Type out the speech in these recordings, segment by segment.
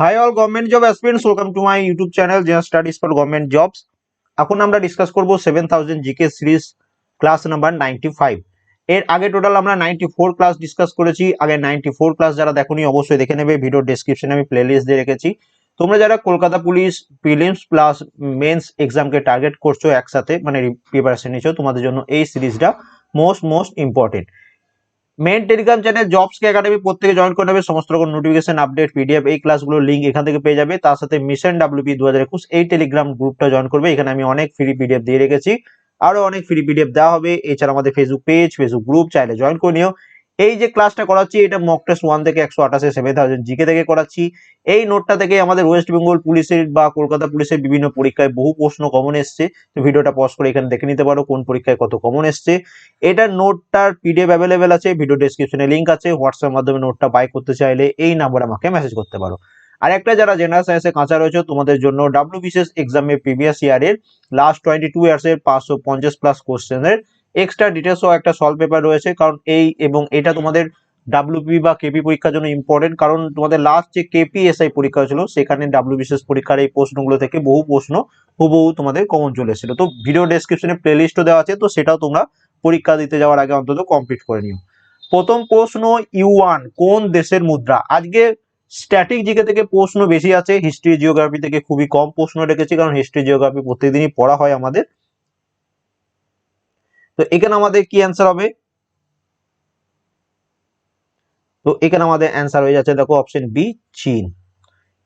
Hi all government job aspirants welcome to my YouTube channel genre studies for government jobs এখন আমরা discuss করব seven thousand GK series class number ninety five এর আগে total আমরা ninety four class discuss করেছি। আগে ninety four class যারা দেখোনি অবশ্যই দেখে নেবে। ভিডিও ডেসক্রিপশনে আমি প্লেলিস্ট দিয়ে রেখেছি। তোমরা যারা Kolkata police prelims plus mains এক্সামকে target করছ একসাথে মানে প্রিপারেশন নিচ্ছ, তোমাদের জন্য এই সিরিজটা most most important main Telegram channel jobs K academy প্রত্যেকে জয়েন করে নেবে। সমস্ত রকম নোটিফিকেশন আপডেট পিডিএফ এই ক্লাসগুলোর লিঙ্ক এখান থেকে পেয়ে যাবে। তার সাথে মিশন ডাব্লিউপি দু হাজার একুশ এই টেলিগ্রাম গ্রুপটা জয়েন করবে। এখানে আমি অনেক ফ্রি পিডিএফ দিয়ে রেখেছি। আরও অনেক ফ্রি পিডিএফ দেওয়া হবে। এছাড়া আমাদের ফেসবুক পেজ ফেসবুক গ্রুপ চাইলে জয়েন করে নিও। এই যে ক্লাসটা করাচ্ছি, এটা মক টেস্ট ওয়ান থেকে একশো আঠাশে সেভেন থাউজেন্ড জিকে থেকে করাচ্ছি। এই নোটটা থেকে আমাদের ওয়েস্ট বেঙ্গল পুলিশের বা কলকাতা পুলিশের বিভিন্ন পরীক্ষায় বহু প্রশ্ন কমন এসছে। তো ভিডিওটা পজ করে এখানে দেখে নিতে পারো কোন পরীক্ষায় কত কমন এসছে। এটার নোটটার পিডিএফ অ্যাভেলেবেল আছে ভিডিও ডেসক্রিপশনে লিঙ্ক আছে। হোয়াটসঅ্যাপ মাধ্যমে নোটটা বাই করতে চাইলে এই নাম্বারে আমাকে মেসেজ করতে পারো। আর একটা যারা জেনারেল সায়েন্সে কাঁচা রয়েছে, তোমাদের জন্য ডাব্লিউ বিসিএস এক্সামে প্রিভিয়াস ইয়ারের লাস্ট টোয়েন্টি টু ইয়ার্সের পাঁচশো পঞ্চাশ প্লাস কোশ্চেনের এক্সট্রা ডিটেলস ও একটা সলভ পেপার রয়েছে, কারণ এই এবং এটা তোমাদের ডাব্লিউপি বা কেপি পরীক্ষার জন্য ইম্পর্টেন্ট কারণ তোমাদের লাস্ট যে কেপি এসআই পরীক্ষা ছিল সেখানে ডাব্লিউ বিশেষ পরীক্ষার এই প্রশ্নগুলো থেকে বহু প্রশ্ন হুবহু তোমাদের কমন চলে এসেছিল। তো ভিডিও ডেসক্রিপশনে প্লেলিস্টও দেওয়া আছে, তো সেটাও তোমরা পরীক্ষা দিতে যাওয়ার আগে অন্তত কমপ্লিট করে নিও। প্রথম প্রশ্ন ইউয়ান কোন দেশের মুদ্রা? আজকে স্ট্যাটিক জিকে থেকে প্রশ্ন বেশি আছে হিস্ট্রি জিওগ্রাফি থেকে খুবই কম প্রশ্ন রেখেছি, কারণ হিস্ট্রি জিওগ্রাফি প্রতিদিনই পড়া হয় আমাদের। তো এখানে আমাদের কি অ্যান্সার হবে? তো এখানে আমাদের অ্যান্সার হয়ে যাচ্ছে দেখো অপশন বি চীন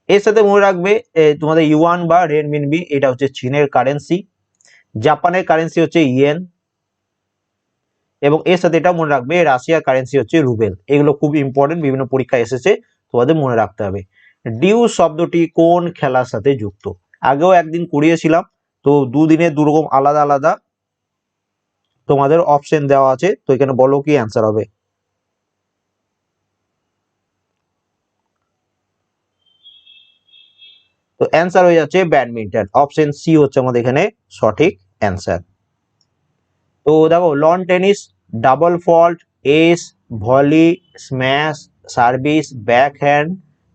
এর সাথে মনে রাখবে তোমাদের ইউয়ান বা রেনমিনবি এটা হচ্ছে চীনের কারেন্সি জাপানের কারেন্সি হচ্ছে ইয়েন এবং এর সাথে এটা মনে রাখবে রাশিয়ার কারেন্সি হচ্ছে রুবেল এগুলো খুব ইম্পর্টেন্ট বিভিন্ন পরীক্ষা এসেছে, তোমাদের মনে রাখতে হবে। ডিউ শব্দটি কোন খেলার সাথে যুক্ত? আগেও একদিন করিয়েছিলাম, তো দুদিনে দুরকম আলাদা আলাদা তোমাদের অপশন দেওয়া আছে, তো এখানে বলো কি অ্যান্সার হবে। তো অ্যান্সার হয়ে যাচ্ছে ব্যাডমিন্টন অপশন সি হচ্ছে আমাদের এখানে সঠিক অ্যান্সার তো দেখো lawn tennis double fault ace volley smash service back hand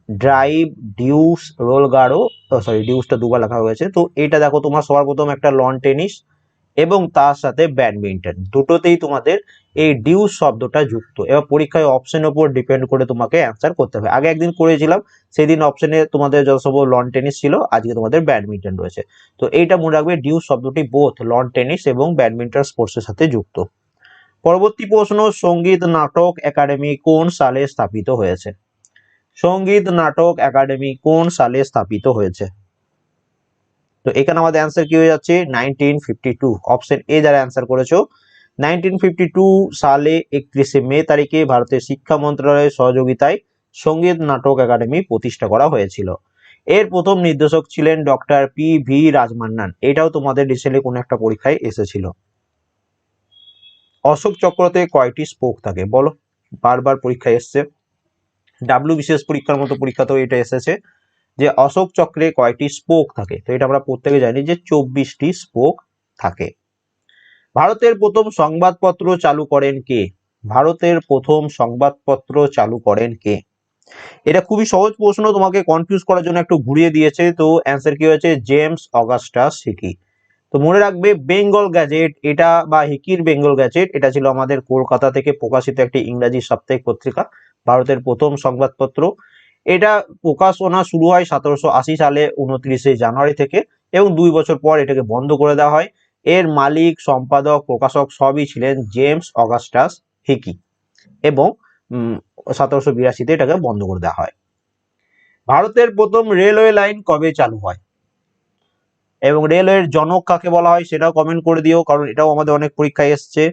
drive deuce roll গাড়ো সরি ডিউসটা দুবার লেখা হয়েছে। তো এটা দেখো, তোমার সবার প্রথম একটা লন টেনিস এবং তার সাথে ব্যাডমিন্টন। দুটোতেই তোমাদের এই ডিউস শব্দটা যুক্ত। এবার পরীক্ষায় অপশনের উপর ডিপেন্ড করে তোমাকে অ্যান্সার করতে হবে। আগে একদিন করেছিলাম, সেদিন অপশনে তোমাদের যত সব লন টেনিস ছিল, আজকে তোমাদের ব্যাডমিন্টন রয়েছে। তো এইটা মনে রাখবে ডিউস শব্দটি বোথ লন টেনিস এবং ব্যাডমিন্টন স্পোর্টসের সাথে যুক্ত। পরবর্তী প্রশ্ন, সংগীত নাটক একাডেমি কোন সালে স্থাপিত হয়েছে? সংগীত নাটক একাডেমি কোন সালে স্থাপিত হয়েছে? তো এখানে আমাদের অ্যান্সার কি হয়ে যাচ্ছে? Nineteen fifty two option A যারা অ্যান্সার করেছ নাইনটিন ফিফটি টু সালে একত্রিশে মে তারিখে ভারতের শিক্ষা মন্ত্রণালয়ের সহযোগিতায় সংগীত নাটক একাডেমি প্রতিষ্ঠা করা হয়েছিল। এর প্রথম নির্দেশক ছিলেন ডক্টর পি ভি রাজমান্নান। এটাও তোমাদের রিসেন্টলি কোনো একটা পরীক্ষায় এসেছিল। অশোক চক্রতে কয়টি স্পোক থাকে? বলো, বারবার পরীক্ষায় এসছে। ডাব্লিউ বিশেষ পরীক্ষার মতো পরীক্ষাতেও এটা এসেছে। যে অশোক চক্রে কয়টি স্পোক থাকে? তো এটা আমরা প্রত্যেকে জানি যে চব্বিশটি স্পোক থাকে। ভারতের প্রথম সংবাদপত্র চালু করেন কে? ভারতের প্রথম সংবাদপত্র চালু করেন কে? এটা খুবই সহজ প্রশ্ন, তোমাকে কনফিউজ করার জন্য একটু ঘুরিয়ে দিয়েছে। তো অ্যান্সার কি হয়েছে? জেমস অগাস্টাস হিকি তো মনে রাখবে বেঙ্গল গ্যাজেট এটা বা হিকির বেঙ্গল গ্যাজেট এটা ছিল আমাদের কলকাতা থেকে প্রকাশিত একটি ইংরাজি সাপ্তাহিক পত্রিকা, ভারতের প্রথম সংবাদপত্র। এটা প্রকাশনা শুরু হয় সতেরোশো আশি সালে উনত্রিশে জানুয়ারি থেকে এবং দুই বছর পর এটাকে বন্ধ করে দেওয়া হয়। এর মালিক, সম্পাদক, প্রকাশক সবই ছিলেন জেমস অগাস্টাস হিকি এবং সতেরোশো বিরাশিতে এটাকে বন্ধ করে দেওয়া হয়। ভারতের প্রথম রেলওয়ে লাইন কবে চালু হয়? এবং রেলওয়ের জনক কাকে বলা হয় সেটাও কমেন্ট করে দিও, কারণ এটাও আমাদের অনেক পরীক্ষায় এসছে।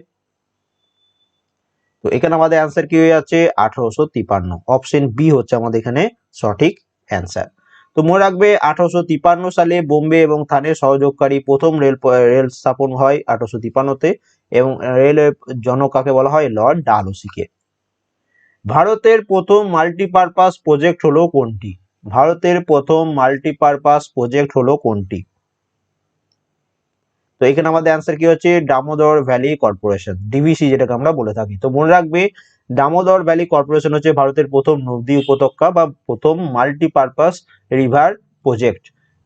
তো এখানে আমাদের অ্যান্সার কি হয়ে যাচ্ছে? আঠারোশো তিপান্ন। অপশন বি হচ্ছে আমাদের এখানে সঠিক অ্যান্সার তো মনে রাখবে, আঠারোশো তিপান্ন সালে বোম্বে এবং থানের সহযোগকারী প্রথম রেল রেল স্থাপন হয় আঠারোশো তিপান্নতে এবং রেলওয়ে জনক কাকে বলা হয়? লর্ড ডালহৌসিকে। ভারতের প্রথম মাল্টিপারপাস প্রজেক্ট হলো কোনটি? ভারতের প্রথম মাল্টিপারপাস প্রজেক্ট হলো কোনটি? তো এখানে আমাদের অ্যান্সার কি হচ্ছে? দামোদর ভ্যালি কর্পোরেশন ডিভিসি যেটাকে আমরা বলে থাকি। তো মনে রাখবে দামোদর ভ্যালি কর্পোরেশন হচ্ছে ভারতের প্রথম নদী উপত্যকা বা প্রথম মাল্টিপারপাস রিভার প্রজেক্ট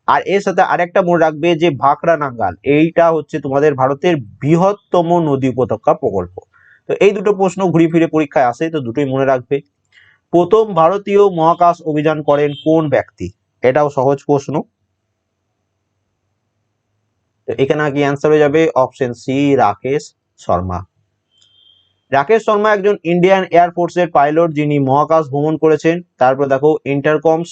আর এর সাথে আরেকটা মনে রাখবে যে ভাকরা নাঙ্গাল, এইটা হচ্ছে তোমাদের ভারতের বৃহত্তম নদী উপত্যকা প্রকল্প। তো এই দুটো প্রশ্ন ঘুরে ফিরে পরীক্ষায় আসে, তো দুটোই মনে রাখবে। প্রথম ভারতীয় মহাকাশ অভিযান করেন কোন ব্যক্তি? এটাও সহজ প্রশ্ন। তো এখানে কি অ্যান্সার হয়ে যাবে অপশন সি রাকেশ শর্মা। রাকেশ শর্মা একজন ইন্ডিয়ান এয়ারফোর্সের পাইলট যিনি মহাকাশ ভ্রমণ করেছেন। তারপর দেখো ইন্টারকমস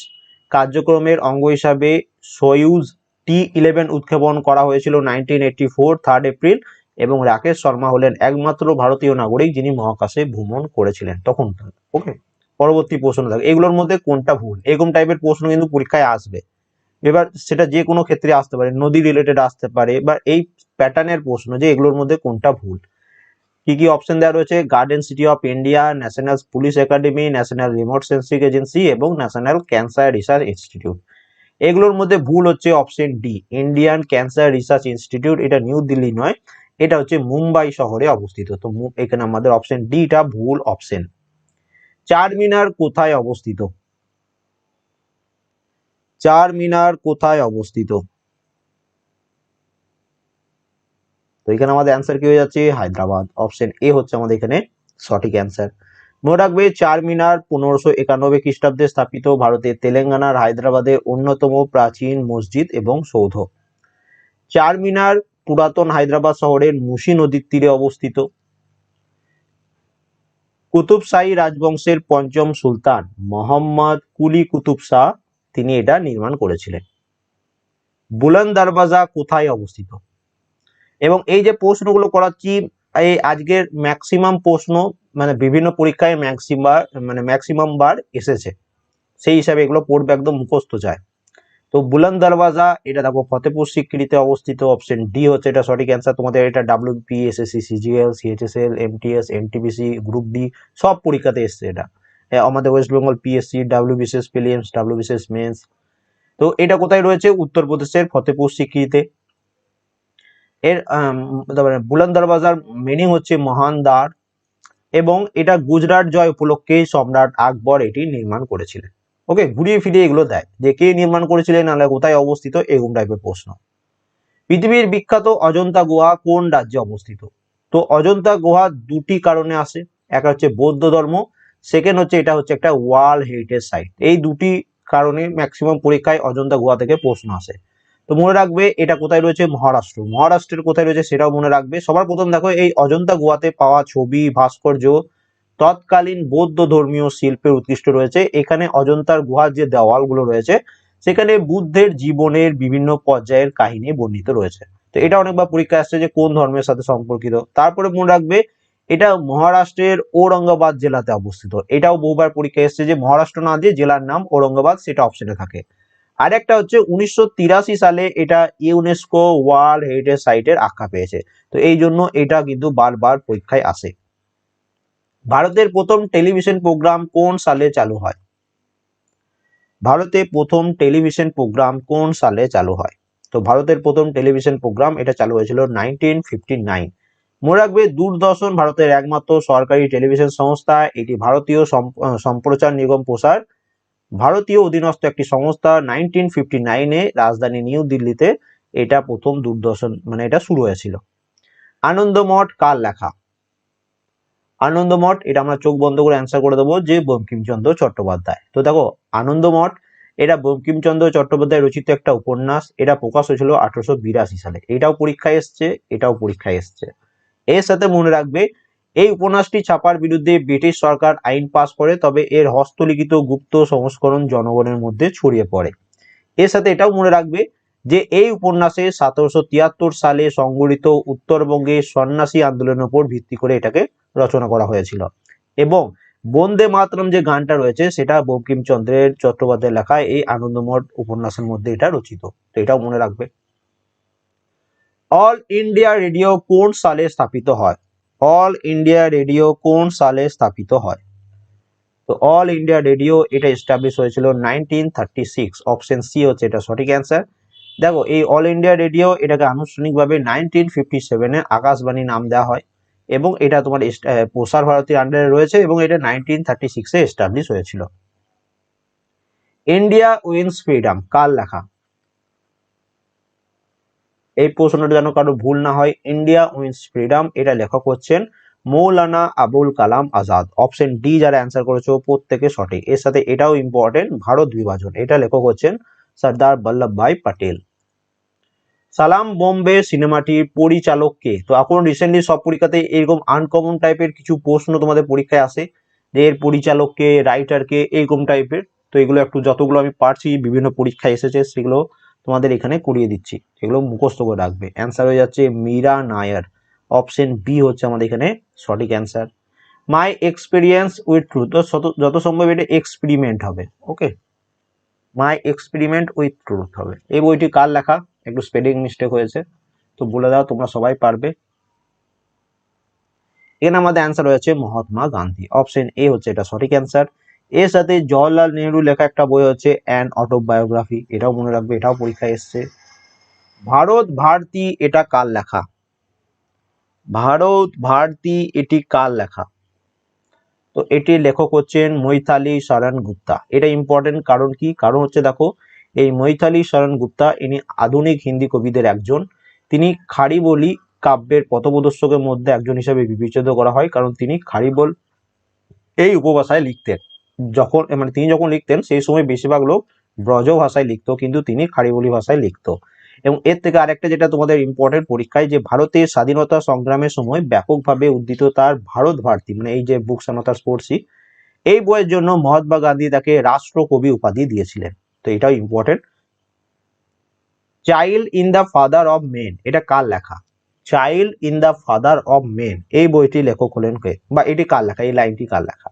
কার্যক্রমের অঙ্গ হিসাবে সয়ুজ টি ইলেভেন উৎক্ষেপণ করা হয়েছিল nineteen eighty four third April এবং রাকেশ শর্মা হলেন একমাত্র ভারতীয় নাগরিক যিনি মহাকাশে ভ্রমণ করেছিলেন। তখন ওকে পরবর্তী প্রশ্ন থাকে এগুলোর মধ্যে কোনটা ভুল? এরকম টাইপের প্রশ্ন কিন্তু পরীক্ষায় আসবে। এবার সেটা যে কোনো ক্ষেত্রে আসতে পারে, নদী রিলেটেড আসতে পারে, বা এই প্যাটার্নের প্রশ্ন যে এগুলোর মধ্যে কোনটা ভুল? কি কি অপশন দেওয়া রয়েছে? Garden city of India national police academy national remote sensing agency এবং ন্যাশনাল ক্যান্সার রিসার্চ ইনস্টিটিউট এগুলোর মধ্যে ভুল হচ্ছে option D Indian cancer research institute এটা নিউ দিল্লি নয়, এটা হচ্ছে মুম্বাই শহরে অবস্থিত। তো এখানে আমাদের অপশন ডিটা ভুল অপশন চার মিনার কোথায় অবস্থিত? চার মিনার কোথায় অবস্থিত? তো এখানে আমাদের অ্যান্সার কি হয়ে যাচ্ছে? হায়দ্রাবাদ। অপশন এ হচ্ছে আমাদের এখানে সঠিক অ্যান্সার মনে রাখবে, চার মিনার পনেরোশো একানব্বই খ্রিস্টাব্দে স্থাপিত ভারতের তেলেঙ্গানার হায়দ্রাবাদের অন্যতম প্রাচীন মসজিদ এবং সৌধ। চার মিনার পুরাতন হায়দ্রাবাদ শহরের মুসি নদীর তীরে অবস্থিত। কুতুব শাহী রাজবংশের পঞ্চম সুলতান মোহাম্মদ কুলি কুতুব শাহ তিনি এটা নির্মাণ করেছিলেন। বুলন্দ দরওয়াজা কোথায় অবস্থিত? এবং এই যে প্রশ্নগুলো করাচ্ছি, এই আজকের ম্যাক্সিমাম প্রশ্ন মানে বিভিন্ন পরীক্ষায় ম্যাক্সিমাম মানে ম্যাক্সিমাম বার এসেছে। সেই হিসাবে এগুলো পড়বে একদম মুখস্থ যায় তো বুলন্দ দরওয়াজা, এটা দেখো ফতেপুর সিক্রিতে অবস্থিত অপশন ডি হচ্ছে এটা সঠিক অ্যান্সার তোমাদের এটা WP SSC CGL CHSL MTS NTPC group D সব পরীক্ষাতে এসছে এটা। আমাদের west Bengal PSC WBCS prelims WBCS mains তো এটা কোথায় রয়েছে? উত্তরপ্রদেশের ফতেপুর সিক্রিতে এর আম, তারপরে বুলন্দ মিনিং হচ্ছে মহান দ্বার এবং এটা গুজরাট জয় উপলক্ষে সম্রাট আকবর এটি নির্মাণ করেছিলেন। ওকে ঘুরিয়ে ফিরিয়ে এগুলো দেয় যে কে নির্মাণ করেছিলেন নাহলে কোথায় অবস্থিত এরকম টাইপের প্রশ্ন। পৃথিবীর বিখ্যাত অজন্তা গুহা কোন রাজ্যে অবস্থিত? তো অজন্তা গুহা দুটি কারণে আসে একটা হচ্ছে বৌদ্ধ ধর্ম সেকেন্ড হচ্ছে এটা হচ্ছে একটা ওয়ার্ল্ড হেরিটেজ সাইট এই দুটি কারণে ম্যাক্সিমাম পরীক্ষায় অজন্তা গুহা থেকে প্রশ্ন আসে। তো মনে রাখবে এটা কোথায় রয়েছে? মহারাষ্ট্র। মহারাষ্ট্রের কোথায় রয়েছে সেটাও মনে রাখবে। সবার প্রথম দেখো, এই অজন্তা গুহাতে পাওয়া ছবি, ভাস্কর্য, তৎকালীন বৌদ্ধ ধর্মীয় শিল্পের উৎকৃষ্ট রয়েছে। এখানে অজন্তার গুহার যে দেওয়ালগুলো রয়েছে, সেখানে বুদ্ধের জীবনের বিভিন্ন পর্যায়ের কাহিনী বর্ণিত রয়েছে। তো এটা অনেকবার পরীক্ষা আসছে যে কোন ধর্মের সাথে সম্পর্কিত। তারপরে মনে রাখবে এটা মহারাষ্ট্রের ঔরঙ্গাবাদ জেলাতে অবস্থিত। এটাও বহুবার পরীক্ষা এসছে যে মহারাষ্ট্র না দিয়ে জেলার নাম ঔরঙ্গাবাদ, সেটা অপশনে থাকে। আর একটা হচ্ছে উনিশশো তিরাশি সালে এটা ইউনেস্কো ওয়ার্ল্ড হেরিটেজ সাইটের আখ্যা পেয়েছে। তো এই জন্য এটা কিন্তু বারবার পরীক্ষায় আসে। ভারতের প্রথম টেলিভিশন প্রোগ্রাম কোন সালে চালু হয়? ভারতে প্রথম টেলিভিশন প্রোগ্রাম কোন সালে চালু হয়? তো ভারতের প্রথম টেলিভিশন প্রোগ্রাম এটা চালু হয়েছিল নাইনটিন ফিফটি নাইন মনে রাখবে, দূরদর্শন ভারতের একমাত্র সরকারি টেলিভিশন সংস্থা, এটি ভারতীয় সম্প্রচার নিগম প্রসার। ভারতীয় অধীনস্থ একটি সংস্থা, নাইনটিন ফিফটি নাইনে রাজধানী নিউ দিল্লিতে এটা প্রথম দূরদর্শন মানে এটা শুরু হয়েছিল। আনন্দমঠ কার লেখা? আনন্দমঠ, এটা আমরা চোখ বন্ধ করে অ্যান্সার করে দেবো, যে বঙ্কিমচন্দ্র চট্টোপাধ্যায়। তো দেখো, আনন্দমঠ, এটা বঙ্কিমচন্দ্র চট্টোপাধ্যায় রচিত একটা উপন্যাস, এটা প্রকাশ হয়েছিল আঠারোশো বিরাশি সালে। এটাও পরীক্ষায় এসছে, এটাও পরীক্ষায় এসছে। এর সাথে মনে রাখবে, এই উপন্যাসটি ছাপার বিরুদ্ধে ব্রিটিশ সরকার আইন পাশ করে, তবে এর হস্তলিখিত গুপ্ত সংস্করণ জনগণের মধ্যে ছড়িয়ে পড়ে। এর সাথে এটাও মনে রাখবে যে, এই উপন্যাসে সতেরোশো তিয়াত্তর সালে সংগঠিত উত্তরবঙ্গে সন্ন্যাসী আন্দোলনের উপর ভিত্তি করে এটাকে রচনা করা হয়েছিল। এবং বন্দে মাতরম যে গানটা রয়েছে, সেটা বঙ্কিমচন্দ্রের চট্টোপাধ্যায়ের লেখা এই আনন্দমঠ উপন্যাসের মধ্যে এটা রচিত। তো এটাও মনে রাখবে। অল ইন্ডিয়া রেডিও কোন সালে স্থাপিত হয়? অল ইন্ডিয়া রেডিও কোন সালে স্থাপিত হয়? তো অল ইন্ডিয়া রেডিও এটা এস্টাবলিশ হয়েছিল nineteen thirty six option C হচ্ছে এটা সঠিক অ্যান্সার দেখো, এই অল ইন্ডিয়া রেডিও এটাকে আনুষ্ঠানিকভাবে নাইনটিন ফিফটি সেভেনে আকাশবাণী নাম দেওয়া হয় এবং এটা তোমার প্রসার ভারতীর আন্ডারে রয়েছে এবং এটা নাইনটিন থার্টি সিক্সে এস্টাবলিশ হয়েছিল। ইন্ডিয়া উইন্স ফ্রিডম কার লেখা? এই প্রশ্নটা যেন কারও ভুল না হয় ইন্ডিয়া উইন্স ফ্রিডম এটা লেখক হচ্ছেন মৌলানা আবুল কালাম আজাদ। অপশন ডি যারা অ্যান্সার করেছ, প্রত্যেকে সঠিক। এর সাথে এটাও ইম্পর্টেন্ট ভারত বিভাজন। এটা লেখক হচ্ছেন সর্দার বল্লভভাই পটেল। সালাম বোম্বে সিনেমাটির পরিচালক কে? তো এখন রিসেন্টলি সব পরীক্ষাতে এরকম আনকমন টাইপের কিছু প্রশ্ন তোমাদের পরীক্ষায় আসে, যে এর পরিচালক কে রাইটার কে, এরকম টাইপের তো এগুলো একটু যতগুলো আমি পারছি, বিভিন্ন পরীক্ষায় এসেছে, সেগুলো তোমাদের এখানে করিয়ে দিচ্ছি। এগুলো মুখস্থ করে রাখবে। অ্যান্সার হয়ে যাচ্ছে মীরা নায়ার। অপশন বি হচ্ছে আমাদের এখানে সঠিক answer my experience with truth যত সম্ভব এটা এক্সপেরিমেন্ট হবে okay my experiment with truth হবে। এই বইটি কার লেখা? একটু স্পেলিং মিস্টেক হয়েছে। তো বলে দাও, তোমরা সবাই পারবে। এখানে আমাদের অ্যান্সার হয়েছে মহাত্মা গান্ধী। অপশন এ হচ্ছে এটা সঠিক অ্যান্সার এর সাথে জওয়াহরলাল নেহরু লেখা একটা বই হচ্ছে অ্যান অটোবায়োগ্রাফি এটাও মনে রাখবে, এটাও পরীক্ষায় এসছে। ভারত ভারতী, এটা কার লেখা? ভারত ভারতী, এটি কার লেখা? তো এটি লেখক হচ্ছেন মৈথালি শরণ গুপ্তা। এটা ইম্পর্টেন্ট কারণ কি? কারণ হচ্ছে দেখো, এই মৈথালি শরণ গুপ্তা, ইনি আধুনিক হিন্দি কবিদের একজন। তিনি খারিবলি কাব্যের পথপ্রদর্শকের মধ্যে একজন হিসেবে বিবেচিত করা হয়, কারণ তিনি খারিবল এই উপভাষায় লিখতেন। যখন মানে তিনি যখন লিখতেন, সেই সময় বেশিরভাগ লোক ব্রজ ভাষায় লিখতো, কিন্তু তিনি খারিবলি ভাষায় লিখতো। এবং এর থেকে আরেকটা যেটা তোমাদের ইম্পর্টেন্ট পরীক্ষায়, যে ভারতের স্বাধীনতা সংগ্রামের সময় ব্যাপকভাবে উদ্ধৃত তার ভারত ভারতী মানে এই যে বুক সানতা স্পোর্টসই এই বইয়ের জন্য মহাত্মা গান্ধী তাকে রাষ্ট্রকবি উপাধি দিয়েছিলেন। তো এটাও important child in the father of men, এটা কার লেখা? Child in the father of men, এই বইটি লেখক হলেন কে? বা এটি কার লেখা? এই লাইনটি কার লেখা?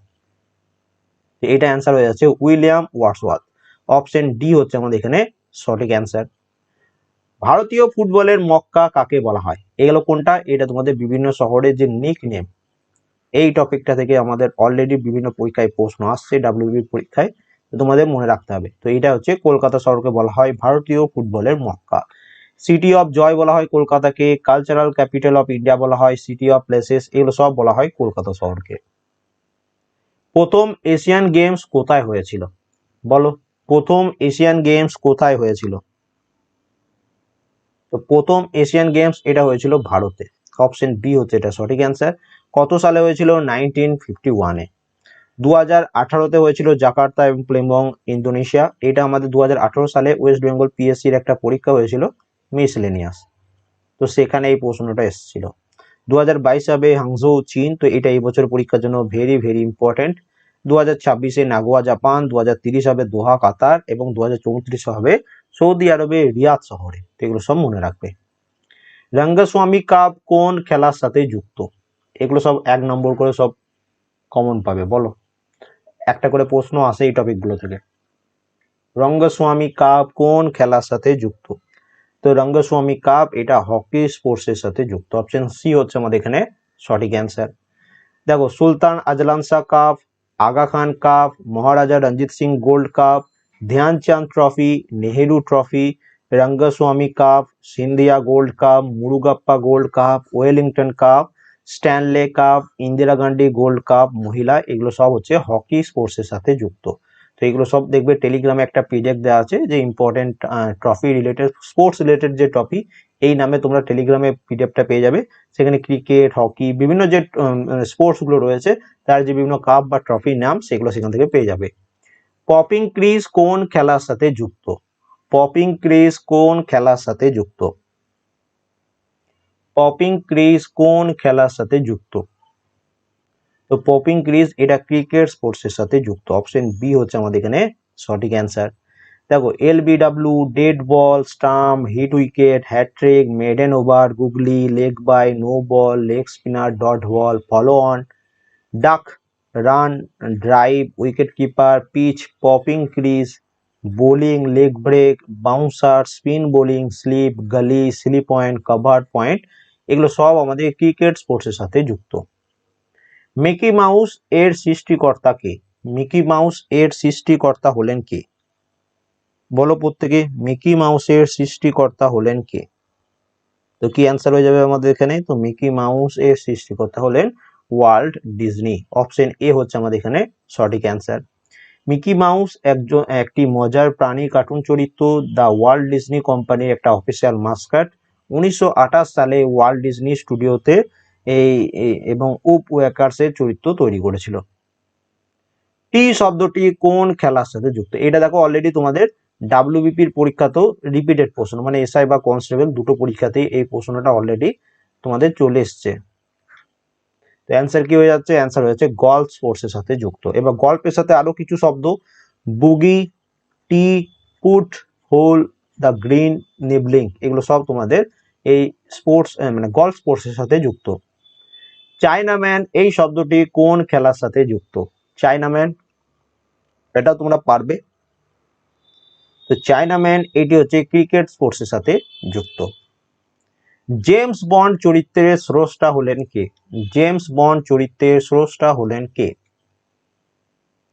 এটা অ্যান্সার হয়ে যাচ্ছে উইলিয়াম ওয়ার্সওয়ার্থ অপশন ডি হচ্ছে আমাদের এখানে সঠিক অ্যান্সার ভারতীয় ফুটবলের মক্কা কাকে বলা হয়? এগুলো কোনটা? এটা তোমাদের বিভিন্ন শহরের যে নিক নেম এই টপিকটা থেকে আমাদের অলরেডি বিভিন্ন পরীক্ষায় প্রশ্ন আসছে ডাব্লিউবি পরীক্ষায়। তোমাদের মনে রাখতে হবে। তো এটা হচ্ছে কলকাতা শহরকে বলা হয় ভারতীয় ফুটবলের মক্কা। সিটি অফ জয় বলা হয় কলকাতাকে কালচারাল ক্যাপিটাল অফ ইন্ডিয়া বলা হয় সিটি অফ প্লেসেস এগুলো সব বলা হয় কলকাতা শহরকে। প্রথম এশিয়ান গেমস কোথায় হয়েছিল? বলো, প্রথম এশিয়ান গেমস কোথায় হয়েছিল? তো প্রথম এশিয়ান গেমস এটা হয়েছিল ভারতে। অপশন বি হচ্ছে এটা সঠিক অ্যান্সার। কত সালে হয়েছিল? নাইনটিন ফিফটি ওয়ানে। দু হাজার আঠারোতে হয়েছিল জাকার্তা এবং প্লেমবং ইন্দোনেশিয়া। এটা আমাদের দু হাজার আঠারো সালে ওয়েস্ট বেঙ্গল পিএসসির একটা পরীক্ষা হয়েছিল মিসলেনিয়াস। তো সেখানে এই প্রশ্নটা এসেছিল। দু হাজার বাইশ হবে হাংঝৌ চীন। তো এটা এই বছর পরীক্ষার জন্য ভেরি ভেরি ইম্পর্টেন্ট দু হাজার ছাব্বিশে নাগোয়া, জাপান দু হাজার তিরিশ হবে দোহা, কাতার এবং দু হাজার চৌত্রিশে হবে সৌদি আরবে, রিয়াদ শহরে। এগুলো সব মনে রাখবে। রঙ্গস্বামী কাপ কোন খেলার সাথে যুক্ত? এগুলো সব এক নম্বর করে সব কমন পাবে, বলো। একটা করে প্রশ্ন আসে এই টপিকগুলো থেকে। রঙ্গস্বামী কাপ কোন খেলার সাথে যুক্ত? তো রঙ্গস্বামী কাপ এটা হকি স্পোর্টসের সাথে যুক্ত। অপশন সি হচ্ছে আমাদের এখানে সঠিক অ্যান্সার দেখো, Sultan Azlan Shah cup Aga Khan cup Maharaja Ranjit Singh gold cup Dhyanchand trophy Nehru trophy Rangaswamy cup Scindia gold cup Murugappa gold cup Wellington cup Stanley cup Indira Gandhi gold cup মহিলা এগুলো সব হচ্ছে hockey স্পোর্টসের সাথে যুক্ত তো এগুলো সব দেখবে টেলিগ্রামে একটা পিডিএফ দেওয়া আছে যে important trophy related sports related যে ট্রফি এই নামে তোমরা টেলিগ্রামে পিডিএফটা পেয়ে যাবে। সেখানে ক্রিকেট হকি বিভিন্ন যে স্পোর্টসগুলো রয়েছে, তার যে বিভিন্ন কাপ বা ট্রফির নাম, সেগুলো সেখান থেকে পেয়ে যাবে। পপিং ক্রিজ কোন খেলার সাথে যুক্ত? পপিং ক্রিজ কোন খেলার সাথে যুক্ত? পপিং ক্রিজ কোন খেলার সাথে যুক্ত? তো পপিং ক্রিজ এটা ক্রিকেট স্পোর্টসের সাথে যুক্ত। অপশন বি হচ্ছে আমাদের এখানে সঠিক অ্যান্সার দেখো L BW dead ball stump hit wicket hat-trick maiden over googly leg bye no ball leg spinner dot ball follow on duck run drive wicket keeper pitch popping crease bowling leg break bouncer spin bowling slip gully slip point cover point এগুলো সব আমাদের cricket স্পোর্টসের সাথে যুক্ত। Mickey mouse এর সৃষ্টিকর্তা কে? Mickey mouse এর সৃষ্টিকর্তা হলেন কে? বলো প্রত্যেকে মিকি মাউসের সৃষ্টিকর্তা হলেন কে? তো কি অ্যান্সার হয়ে যাবে আমাদের এখানে? তো মিকি মাউস এর সৃষ্টিকর্তা হলেন ওয়ার্ল্ড ডিজনি অপশন এ হচ্ছে আমাদের এখানে সঠিক অ্যান্সার মিকি মাউস একজন, একটি মজার প্রাণী কার্টুন চরিত্র দ্য ওয়ার্ল্ড ডিজনি কোম্পানির একটা অফিসিয়াল মাস্কাট উনিশশো সালে ওয়ার্ল্ড ডিজনি স্টুডিওতে এই এবং উপ ওয়াকার্সের চরিত্র তৈরি করেছিল। টি শব্দটি কোন খেলার সাথে যুক্ত? এটা দেখো অলরেডি তোমাদের ডাব্লিউবিপির পরীক্ষাতেও রিপিটেড প্রশ্ন মানে এসআই বা কনস্টেবল দুটো পরীক্ষাতেই এই প্রশ্নটা অলরেডি তোমাদের চলে এসছে। তো অ্যান্সার কি হয়ে যাচ্ছে? অ্যান্সার হয়ে যাচ্ছে গল্ফ স্পোর্টসের সাথে যুক্ত। এবার গল্পের সাথে আরও কিছু শব্দ bogey tee putt hole the green nibbling এগুলো সব তোমাদের এই স্পোর্টস মানে গল্ফ স্পোর্টসের সাথে যুক্ত। চাইনাম্যান এই শব্দটি কোন খেলার সাথে যুক্ত? চাইনাম্যান এটা তোমরা পারবে। তো চাইনাম্যান এটি হচ্ছে ক্রিকেট স্পোর্টসের সাথে যুক্ত। জেমস বন্ড চরিত্রের স্রষ্টা হলেন কে? জেমস বন্ড চরিত্রের স্রষ্টা হলেন কে?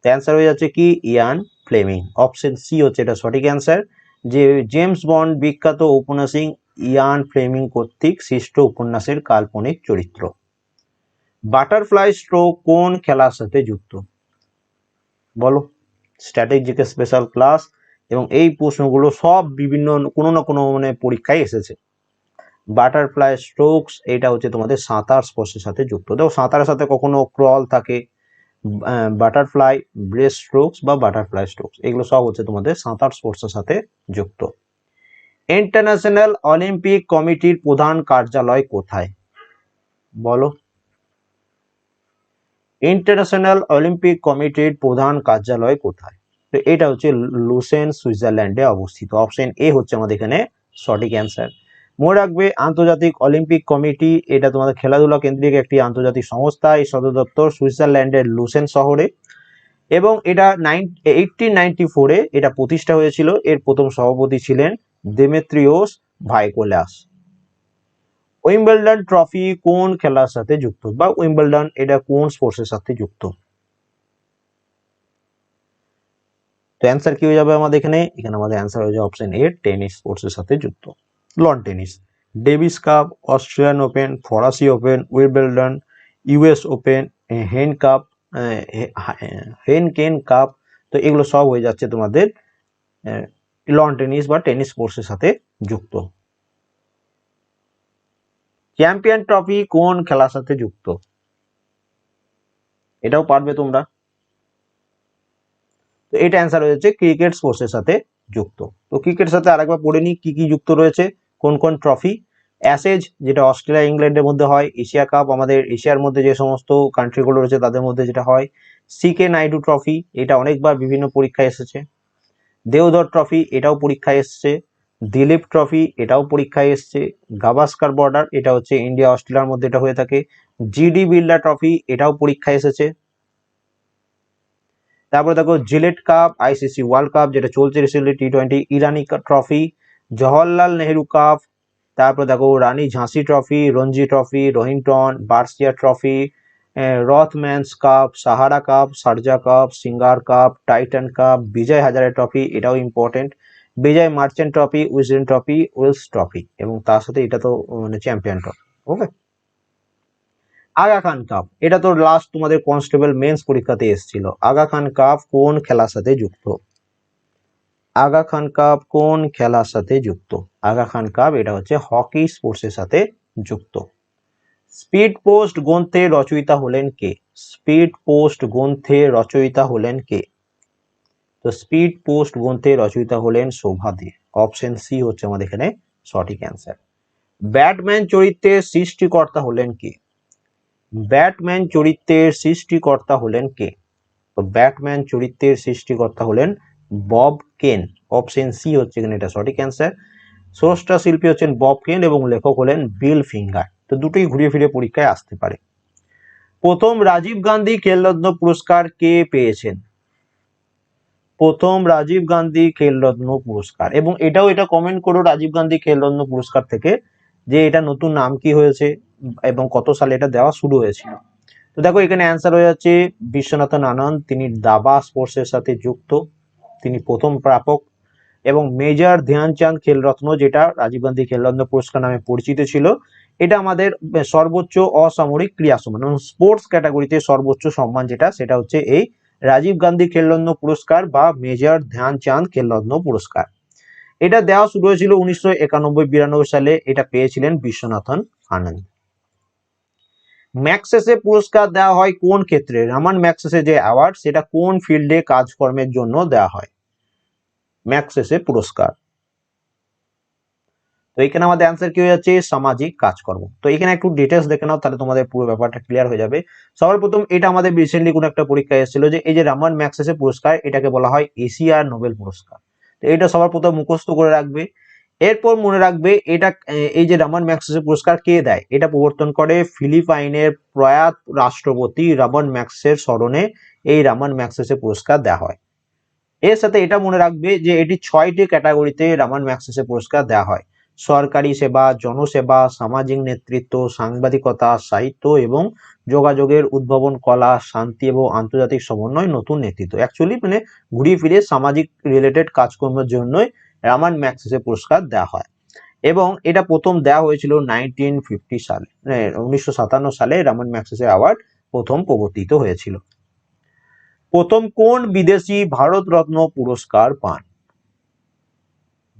অ্যান্সার হয়ে যাচ্ছে কি? ইয়ান ফ্লেমিং অপশন সি হচ্ছে এটা সঠিক অ্যান্সার যে জেমস বন্ড বিখ্যাত উপন্যাসিক ইয়ান ফ্লেমিং কর্তৃক সৃষ্ট উপন্যাসের কাল্পনিক চরিত্র। বাটারফ্লাই স্ট্রোক কোন খেলার সাথে যুক্ত? বলো। স্ট্যাটিক জিকে স্পেশাল ক্লাস এবং এই প্রশ্নগুলো সব বিভিন্ন কোনো না কোনো মানে পরীক্ষায় এসেছে। বাটারফ্লাই স্ট্রোকস এটা হচ্ছে তোমাদের সাঁতার স্পর্শের সাথে যুক্ত। দেখো, সাঁতারের সাথে কখনো ক্রল থাকে বাটারফ্লাই ব্রেস্ট স্ট্রোকস বা বাটারফ্লাই স্ট্রোকস, এগুলো সব হচ্ছে তোমাদের সাঁতার স্পোর্টসের সাথে যুক্ত। ইন্টারন্যাশনাল অলিম্পিক কমিটির প্রধান কার্যালয় কোথায়? বলো। ইন্টারন্যাশনাল অলিম্পিক কমিটির প্রধান কার্যালয় কোথায়? তো এটা হচ্ছে লুসেন, সুইজারল্যান্ডে অবস্থিত। অপশন এ হচ্ছে আমাদের এখানে সঠিক অ্যান্সার। মনে রাখবে, আন্তর্জাতিক অলিম্পিক কমিটি, এটা তোমাদের খেলাধুলা কেন্দ্রিক একটি আন্তর্জাতিক সংস্থা, এই সদর দপ্তর সুইজারল্যান্ডের লুসেন শহরে। এবং এটা নাইন এইটিন নাইনটি ফোরে এটা প্রতিষ্ঠা হয়েছিল। এর প্রথম সভাপতি ছিলেন দেমেত্রিওস ভাইকোলাস। উইম্বলডন ট্রফি কোন খেলার সাথে যুক্ত? বা উইম্বলডন এটা কোন স্পোর্টসের সাথে যুক্ত? তো অ্যান্সার কি হয়ে যাবে আমাদের এখানে? এখানে আমাদের অ্যান্সার হয়ে যাবে অপশন এ টেনিস স্পোর্টসের সাথে যুক্ত। Lawn tennis Davis cup Australian open ফরাসি ওপেন উইম্বলডন ইউএস ওপেন হেন কাপ হেন কেন কাপ তো এগুলো সব হয়ে যাচ্ছে তোমাদের লন টেনিস বা টেনিস স্পোর্টসের সাথে যুক্ত। চ্যাম্পিয়ন ট্রফি কোন খেলার সাথে যুক্ত? এটাও পারবে তোমরা। তো এটা অ্যান্সার হয়েছে ক্রিকেট স্পোর্টসের সাথে যুক্ত। তো ক্রিকেটের সাথে আরেকবার পড়ে নিই, কি কি যুক্ত রয়েছে, কোন কোন ট্রফি অ্যাসেজ যেটা অস্ট্রেলিয়া, ইংল্যান্ডের মধ্যে হয়, এশিয়া কাপ, আমাদের এশিয়ার মধ্যে যে সমস্ত কান্ট্রিগুলো রয়েছে, তাদের মধ্যে যেটা হয় সিকে নাইডু ট্রফি এটা অনেকবার বিভিন্ন পরীক্ষায় এসেছে। দেওধর ট্রফি এটাও পরীক্ষায় এসেছে। দিলীপ ট্রফি, এটাও পরীক্ষায় এসছে। গাভাস্কার বর্ডার, এটা হচ্ছে ইন্ডিয়া অস্ট্রেলিয়ার মধ্যে এটা হয়ে থাকে। জিডি বিড়লা ট্রফি, এটাও পরীক্ষায় এসেছে। তারপরে দেখো, Gillette cup, ICC world cup, যেটা চলছে recently T twenty Irani trophy, Jawaharlal Nehru cup, তারপর দেখো, Rani ঝাঁসি trophy, Ranji trophy Rohinton Baria trophy Rothmans cup, Sahara cup, Sharjah cup, Singer cup, Titan cup, Vijay Hazare trophy, এটাও important Vijay Merchant trophy, Wisden trophy, Wills trophy এবং তার সাথে এটা তো মানে champion trophy okay Aga Khan cup, এটা তো last তোমাদের কনস্টেবল মেন্স পরীক্ষাতে এসেছিল। আগা খান কাপ কোন খেলার সাথে যুক্ত? আগা খান কাপ কোন খেলার সাথে যুক্ত? আগা খান কাপ এটা হচ্ছে হকি স্পোর্টসের সাথে যুক্ত। স্পিড পোস্ট গ্রন্থে রচয়িতা হলেন কে? স্পিড পোস্ট গ্রন্থে রচয়িতা হলেন কে? তো স্পিড পোস্ট গ্রন্থের রচয়িতা হলেন শোভা দে। অপশন সি হচ্ছে আমাদের এখানে সঠিক অ্যান্সার ব্যাটম্যান চরিত্রের সৃষ্টিকর্তা হলেন কে? ব্যাটম্যান চরিত্রের সৃষ্টিকর্তা হলেন কে? তো ব্যাটম্যান চরিত্রের সৃষ্টিকর্তা হলেন বব কেন। অপশন সি হচ্ছে এখানে এটা সঠিক অ্যান্সার স্রষ্টা শিল্পী হচ্ছেন বব কেন এবং লেখক হলেন বিল ফিঙ্গার। তো দুটোই ঘুরিয়ে ফিরে পরীক্ষায় আসতে পারে। প্রথম রাজীব গান্ধী খেলরত্ন পুরস্কার কে পেয়েছেন? প্রথম রাজীব গান্ধী খেলরত্ন পুরস্কার। এবং এটাও এটা কমেন্ট করো রাজীব গান্ধী খেলরত্ন পুরস্কার থেকে যে এটা নতুন নাম কি হয়েছে এবং কত সালে এটা দেওয়া শুরু হয়েছিল। তো দেখো এখানে অ্যান্সার হয়ে যাচ্ছে বিশ্বনাথন আনন্দ তিনি দাবা স্পোর্টসের সাথে যুক্ত, তিনি প্রথম প্রাপক এবং মেজর ধ্যানচাঁদ খেলরত্ন যেটা রাজীব গান্ধী খেলরত্ন পুরস্কার নামে পরিচিত ছিল, এটা আমাদের সর্বোচ্চ অসামরিক ক্রীড়া সম্মান স্পোর্টস ক্যাটাগরিতে সর্বোচ্চ সম্মান যেটা, সেটা হচ্ছে এই রাজীব গান্ধী খেলরত্ন পুরস্কার বা মেজর ধ্যানচাঁদ খেলরত্ন পুরস্কার। এটা দেওয়া শুরু হয়েছিল উনিশশো একানব্বই বিরানব্বই সালে। এটা পেয়েছিলেন বিশ্বনাথন আনন্দ। ম্যাক্সেসে পুরস্কার দেওয়া হয় কোন ক্ষেত্রে? রামান ম্যাক্সেসে যে অ্যাওয়ার্ড, সেটা কোন ফিল্ডে কাজকর্মের জন্য দেওয়া হয়? ম্যাক্সেসে পুরস্কার। তো এখানে আমাদের অ্যান্সার কি হয়ে যাচ্ছে? সামাজিক কাজকর্ম। তো এখানে একটু ডিটেলস দেখে নাও, তাহলে তোমাদের পুরো ব্যাপারটা ক্লিয়ার হয়ে যাবে। সবার প্রথম এটা আমাদের রিসেন্টলি কোনো একটা পরীক্ষা এসেছিল যে, এই যে রামান ম্যাক্সেসে পুরস্কার, এটাকে বলা হয় এশিয়ার নোবেল পুরস্কার। তো এটা সবার প্রথম মুখস্থ করে রাখবে। এরপর মনে রাখবে এটা এই যে রামান ম্যাক্সেসে পুরস্কার কে দেয়? এটা প্রবর্তন করে ফিলিপাইনের প্রয়াত রাষ্ট্রপতি রামান ম্যাক্সের স্মরণে এই রামান ম্যাক্সেসে পুরস্কার দেওয়া হয়। এর সাথে এটা মনে রাখবে যে এটি ছয়টি ক্যাটাগরিতে রামান ম্যাক্সেসে পুরস্কার দেওয়া হয়। সরকারি সেবা, জনসেবা, সামাজিক নেতৃত্ব, সাংবাদিকতা, সাহিত্য এবং যোগাযোগের উদ্ভাবন, কলা, শান্তি এবং আন্তর্জাতিক সমন্বয় নতুন নেতৃত্ব। অ্যাকচুয়ালি মানে ঘুরিয়ে ফিরে সামাজিক রিলেটেড কাজকর্মের জন্যই রামান ম্যাক্সেসে পুরস্কার দেওয়া হয়। এবং এটা প্রথম দেওয়া হয়েছিল নাইনটিন ফিফটি সালে উনিশশো সাতান্ন সালে রামান ম্যাক্সেসের অ্যাওয়ার্ড প্রথম প্রবর্তিত হয়েছিল। প্রথম কোন বিদেশি ভারতরত্ন পুরস্কার পান?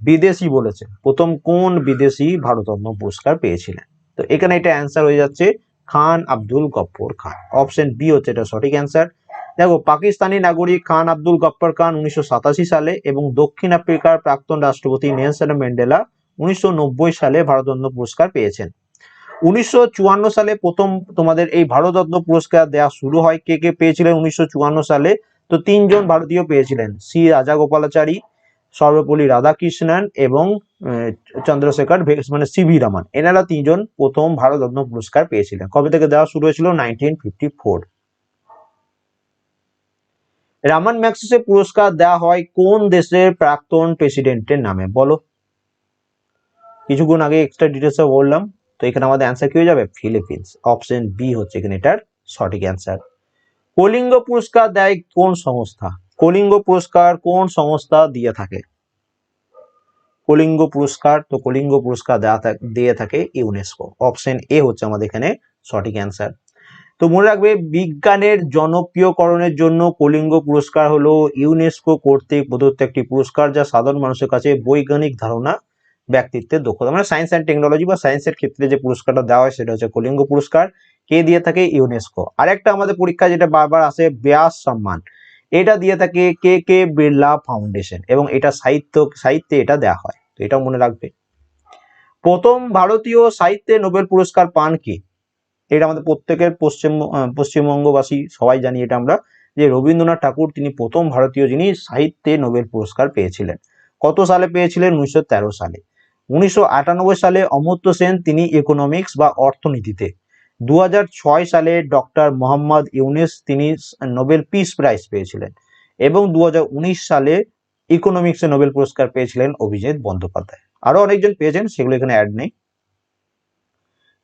বিদেশি বলেছে। প্রথম কোন বিদেশি ভারতরত্ন পুরস্কার পেয়েছিলেন? তো এখানে এটা অ্যান্সার হয়ে যাচ্ছে খান আব্দুল গফর খান। অপশন বি হচ্ছে এটা সঠিক অ্যান্সার দেখো, পাকিস্তানি নাগরিক খান আব্দুল গফর খান উনিশশো সাতাশি সালে এবং দক্ষিণ আফ্রিকার প্রাক্তন রাষ্ট্রপতি নেলসন ম্যান্ডেলা উনিশশো নব্বই সালে ভারতরত্ন পুরস্কার পেয়েছেন। উনিশশো চুয়ান্ন সালে প্রথম তোমাদের এই ভারতরত্ন পুরস্কার দেওয়া শুরু হয় কে কে পেয়েছিলেন উনিশশো চুয়ান্ন সালে? তো তিনজন ভারতীয় পেয়েছিলেন, সি রাজাগোপালাচারী সর্বপল্লী রাধাকৃষ্ণন এবং চন্দ্রশেখর মানে সিভি রমন। এনারা তিনজন প্রথম ভারতরত্ন পুরস্কার পেয়েছিলেন। কবে থেকে দেওয়া শুরু হয়েছিল? Nineteen fifty four. Raman Magsaysay পুরস্কার দেওয়া হয় কোন দেশের প্রাক্তন প্রেসিডেন্টের নামে? বলো। কিছুক্ষণ আগে এক্সট্রা ডিটেলসে বললাম, তো এখানে আমাদের অ্যান্সার কি হয়ে যাবে? ফিলিপিন্স অপশন বি হচ্ছে এখানে এটার সঠিক অ্যান্সার কলিঙ্গ পুরস্কার দেয় কোন সংস্থা? কলিঙ্গ পুরস্কার কোন সংস্থা দিয়ে থাকে? কলিঙ্গ পুরস্কার, তো কলিঙ্গ পুরস্কার দিয়ে থাকে ইউনেস্কো অপশন এ হচ্ছে আমাদের এখানে সঠিক অ্যান্সার তো মনে রাখবে, বিজ্ঞানের জনপ্রিয়করণের জন্য কলিঙ্গ পুরস্কার হলো ইউনেস্কো কর্তৃক প্রদত্ত একটি পুরস্কার যা সাধারণ মানুষের কাছে বৈজ্ঞানিক ধারণা, ব্যক্তিত্বের দক্ষতা। মানে সায়েন্স অ্যান্ড টেকনোলজি বা সায়েন্সের ক্ষেত্রে যে পুরস্কারটা দেওয়া হয় সেটা হচ্ছে কলিঙ্গ পুরস্কার। কে দিয়ে থাকে? ইউনেস্কো আরেকটা আমাদের পরীক্ষা যেটা বারবার আসে, ব্যাস সম্মান। এটা দিয়ে থাকে কে কে বিড়লা ফাউন্ডেশন এবং এটা সাহিত্য, সাহিত্যে এটা দেওয়া হয়। তো এটাও মনে রাখবে। প্রথম ভারতীয় সাহিত্যে নোবেল পুরস্কার পান কে? এটা আমাদের প্রত্যেকের পশ্চিম পশ্চিমবঙ্গবাসী সবাই জানি এটা আমরা, যে রবীন্দ্রনাথ ঠাকুর তিনি প্রথম ভারতীয় যিনি সাহিত্যে নোবেল পুরস্কার পেয়েছিলেন। কত সালে পেয়েছিলেন? উনিশশো তেরো সালে। উনিশশো আটানব্বই সালে অমর্ত্য সেন তিনি ইকোনমিক্স বা অর্থনীতিতে সালে ডক্টর মোহাম্মদ ইউনিস তিনি নোবেল পিস প্রাইজ পেয়েছিলেন এবং দু হাজার উনিশ সালে ইকোনমিক্সে নোবেল পুরস্কার পেয়েছিলেন অভিজিৎ বন্দ্যোপাধ্যায়। আরও অনেকজন পেয়েছেন, সেগুলো এখানে অ্যাড নেই।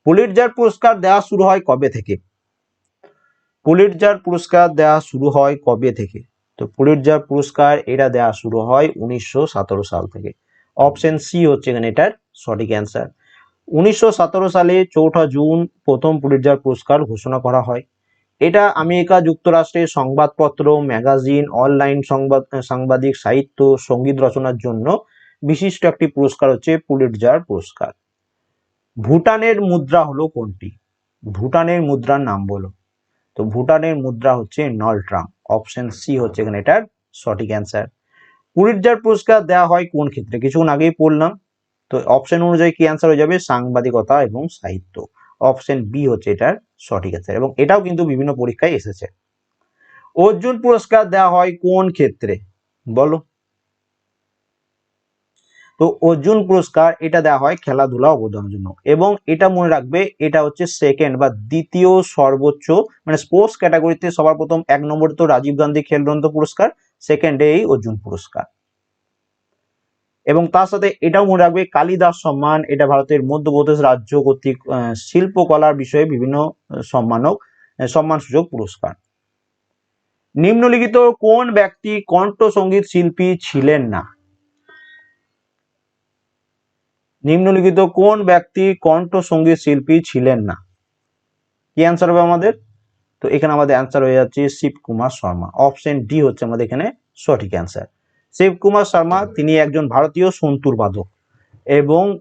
পুলিটজার পুরস্কার দেওয়া শুরু হয় কবে থেকে? পুলিটজার পুরস্কার দেওয়া শুরু হয় কবে থেকে? তো পুলিটজার পুরস্কার এটা দেওয়া শুরু হয় উনিশশো সতেরো সাল থেকে। অপশন সি হচ্ছে এখানে এটার সঠিক অ্যান্সার উনিশশো সতেরো সালে চৌঠা জুন প্রথম পুলিটজার পুরস্কার ঘোষণা করা হয়। এটা আমেরিকা যুক্তরাষ্ট্রের সংবাদপত্র, ম্যাগাজিন, অনলাইন সংবাদ সাংবাদিক, সাহিত্য, সংগীত রচনার জন্য বিশিষ্ট একটি পুরস্কার হচ্ছে পুলিটজার পুরস্কার। ভুটানের মুদ্রা হলো কোনটি? ভুটানের মুদ্রার নাম বলো। তো ভুটানের মুদ্রা হচ্ছে নলট্রাম অপশন সি হচ্ছে এখানে এটার সঠিক অ্যান্সার। পুলিটজার পুরস্কার দেওয়া হয় কোন ক্ষেত্রে? কিছুক্ষণ আগেই পড়লাম। তো অপশন অনুযায়ী কি অ্যান্সার হয়ে যাবে? সাংবাদিকতা এবং সাহিত্য। অপশন বি হচ্ছে এটার সঠিক অ্যান্সার এবং এটাও কিন্তু বিভিন্ন পরীক্ষায় এসেছে। অর্জুন পুরস্কার দেওয়া হয় কোন ক্ষেত্রে? বলো। তো অর্জুন পুরস্কার এটা দেওয়া হয় খেলাধুলা অবদানের জন্য এবং এটা মনে রাখবে এটা হচ্ছে সেকেন্ড বা দ্বিতীয় সর্বোচ্চ মানে স্পোর্টস ক্যাটাগরিতে সবার প্রথম এক নম্বরে তো রাজীব গান্ধী খেলরত্ন পুরস্কার সেকেন্ডে এই অর্জুন পুরস্কার। এবং তার সাথে এটাও মনে রাখবে, কালিদাস সম্মান, এটা ভারতের মধ্যপ্রদেশ রাজ্য কর্তৃক শিল্পকলার বিষয়ে বিভিন্ন সম্মানক সম্মানসূচক পুরস্কার। নিম্নলিখিত কোন ব্যক্তি কণ্ঠসঙ্গীত শিল্পী ছিলেন না? নিম্নলিখিত কোন ব্যক্তি কণ্ঠ সংগীত শিল্পী ছিলেন না? কি অ্যান্সার হবে আমাদের? তো এখানে আমাদের অ্যান্সার হয়ে যাচ্ছে শিব কুমার শর্মা। অপশন ডি হচ্ছে আমাদের এখানে সঠিক অ্যান্সার শিব কুমার শর্মা, তিনি একজন ভারতীয় সন্তুর বাদক। এবং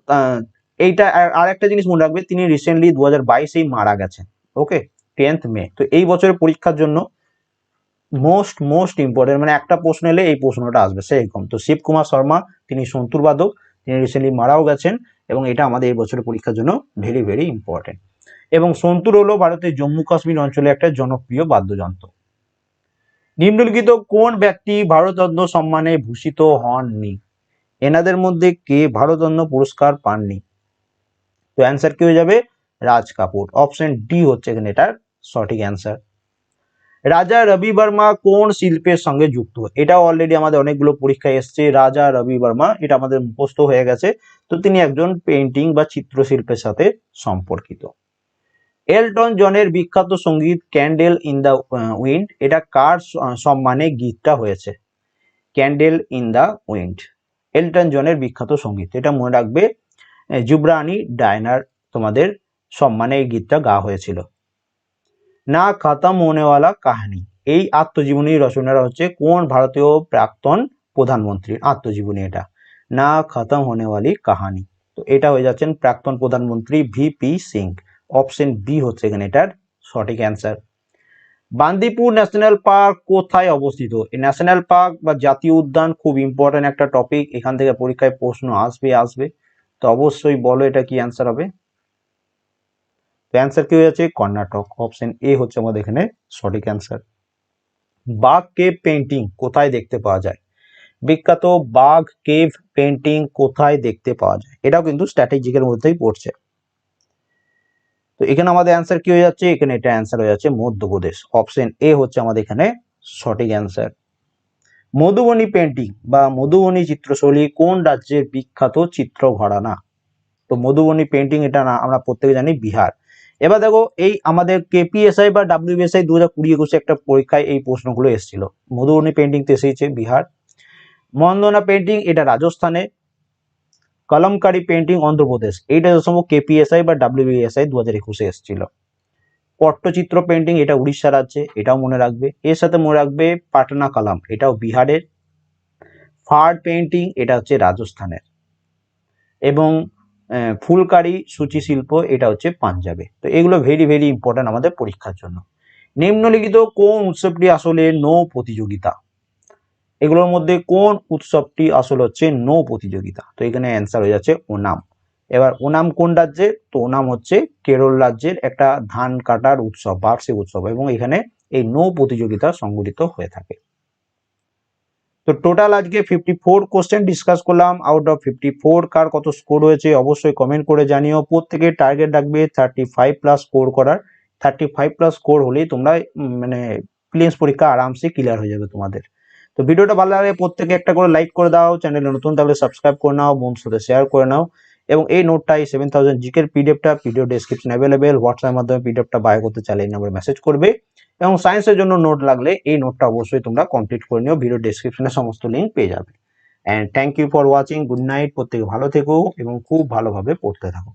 এইটা আর- একটা জিনিস মনে রাখবে, তিনি রিসেন্টলি দু হাজার বাইশেই মারা গেছেন ওকে টেন্থ মে। তো এই বছরের পরীক্ষার জন্য মোস্ট মোস্ট ইম্পর্টেন্ট মানে একটা প্রশ্ন এলে এই প্রশ্নটা আসবে, সেরকম। তো শিব কুমার শর্মা, তিনি সন্তুর বাদক, তিনি রিসেন্টলি মারাও গেছেন, এবং এটা আমাদের এই বছরের পরীক্ষার জন্য ভেরি ভেরি ইম্পর্টেন্ট এবং সন্তুর হলো ভারতের জম্মু কাশ্মীর অঞ্চলে একটা জনপ্রিয় বাদ্যযন্ত্র। নিম্নলিখিত কোন ব্যক্তি ভারতরত্ন সম্মানে ভূষিত হননি? এনাদের মধ্যে কে ভারতরত্ন পুরস্কার পাননি? তো অ্যান্সার কি হয়ে যাবে? রাজ কাপুর। অপশন ডি হচ্ছে এখানে এটার সঠিক অ্যান্সার রাজা রবি বর্মা কোন শিল্পের সঙ্গে যুক্ত? এটা অলরেডি আমাদের অনেকগুলো পরীক্ষায় এসছে। রাজা রবি বর্মা, এটা আমাদের মুখস্থ হয়ে গেছে। তো তিনি একজন পেন্টিং বা চিত্রশিল্পের সাথে সম্পর্কিত। এলটন জনের বিখ্যাত সংগীত ক্যান্ডেল ইন দ্য উইন্ড এটা কার সম্মানে গীতটা হয়েছে? Candle in the wind Elton জনের বিখ্যাত সংগীত। এটা মনে রাখবে জুবরানি ডায়নার তোমাদের সম্মানে এই গীতটা গাওয়া হয়েছিল। না খতম হোনেওয়ালা কাহানি। এই আত্মজীবনী রচনাটা হচ্ছে কোন ভারতীয় প্রাক্তন প্রধানমন্ত্রীর আত্মজীবনী এটা? না খতম হোনেওয়ালি কাহানি। তো এটা হয়ে যাচ্ছেন প্রাক্তন প্রধানমন্ত্রী ভিপি সিং। অপশন বি হচ্ছে এখানে এটার সঠিক অ্যান্সার বান্দিপুর ন্যাশনাল পার্ক কোথায় অবস্থিত? এই ন্যাশনাল পার্ক বা জাতীয় উদ্যান খুব ইম্পর্টেন্ট একটা টপিক এখান থেকে পরীক্ষায় প্রশ্ন আসবে আসবে। তো অবশ্যই বলো এটা কি অ্যান্সার হবে। অ্যান্সার কি হয়ে যাচ্ছে কর্ণাটক। অপশন এ হচ্ছে আমাদের এখানে সঠিক অ্যান্সার বাঘ কেভ পেন্টিং কোথায় দেখতে পাওয়া যায়? বিখ্যাত বাঘ কেভ পেন্টিং কোথায় দেখতে পাওয়া যায়? এটাও কিন্তু স্ট্র্যাটেজিকের মধ্যেই পড়ছে। তো এখানে আমাদের অ্যান্সার কি হয়ে যাচ্ছে? এখানে এটা অ্যান্সার হয়ে যাচ্ছে মধ্যপ্রদেশ। অপশন এ হচ্ছে আমাদের এখানে সঠিক অ্যান্সার মধুবনী পেন্টিং বা মধুবনী চিত্রশৈলী কোন রাজ্যের বিখ্যাত চিত্র ঘরানা? তো মধুবনী পেন্টিং এটা না, আমরা প্রত্যেকে জানি বিহার। এবার দেখো, এই আমাদের কেপিএসআই বা ডাব্লিউবিএসআই দু হাজার কুড়ি একুশে একটা পরীক্ষায় এই প্রশ্নগুলো এসেছিল। মধুবনী পেন্টিং তো এসেছে বিহার। মন্দনা পেন্টিং এটা রাজস্থানে। কলমকারি পেন্টিং অন্ধ্রপ্রদেশ। এইটা সময় কেপিএসআই বা ডাব্লিউবিএসআই দু হাজার একুশে এসেছিল। পট্টচিত্র পেন্টিং এটা উড়িষ্যা রাজ্যে, এটাও মনে রাখবে। এর সাথে মনে রাখবে পাটনা কালাম, এটাও বিহারের। ফার্ড পেন্টিং এটা হচ্ছে রাজস্থানের। এবং ফুলকারি সূচি শিল্প, এটা হচ্ছে পাঞ্জাবে। তো এগুলো ভেরি ভেরি ইম্পর্টেন্ট আমাদের পরীক্ষার জন্য। নিম্নলিখিত কোন উৎসবটি আসলে নো প্রতিযোগিতা? এগুলোর মধ্যে কোন উৎসবটি আসলে হচ্ছে নো প্রতিযোগিতা? তো এখানে অ্যান্সার হয়ে যাচ্ছে ওনাম। এবার ওনাম কোন রাজ্যে তো ওনাম হচ্ছে কেরল রাজ্যের একটা ধান কাটার উৎসব, বার্ষিক উৎসব এবং এখানে এই নো প্রতিযোগিতা সংগঠিত হয়ে থাকে। তো টোটাল আজকে ফিফটি ফোর কোশ্চেন ডিসকাস করলাম। আউট অফ ফিফটি ফোর কার কত স্কোর হয়েছে অবশ্যই কমেন্ট করে জানিও। প্রত্যেকে টার্গেট রাখবে থার্টি ফাইভ প্লাস স্কোর করার। থার্টি ফাইভ প্লাস স্কোর হলেই তোমরা মানে প্লেন্স পরীক্ষা আরামসে ক্লিয়ার হয়ে যাবে তোমাদের। তো ভিডিওটা ভালো লাগে প্রত্যেকে একটা করে লাইক করে দাও চ্যানেলে নতুন তাহলে সাবস্ক্রাইব করে নাও বন্ধুর সাথে শেয়ার করে নাও এবং এই নোটটা এই সেভেন থাউজেন্ড জিকের পিডিএফটা ভিডিও ডেসক্রিপশন অ্যাভেলেবেল হোয়াটসঅ্যাপের মাধ্যমে পিডিএফটা বাই করতে চাইলে এই নাম্বারে মেসেজ করবে এবং সায়েন্সের জন্য নোট লাগলে এই নোটটা অবশ্যই তোমরা কমপ্লিট করে নিও ভিডিও ডেসক্রিপশনে সমস্ত লিঙ্ক পেয়ে যাবে। And thank you for watching good night প্রত্যেকে ভালো থেকো এবং খুব ভালোভাবে পড়তে থাকো।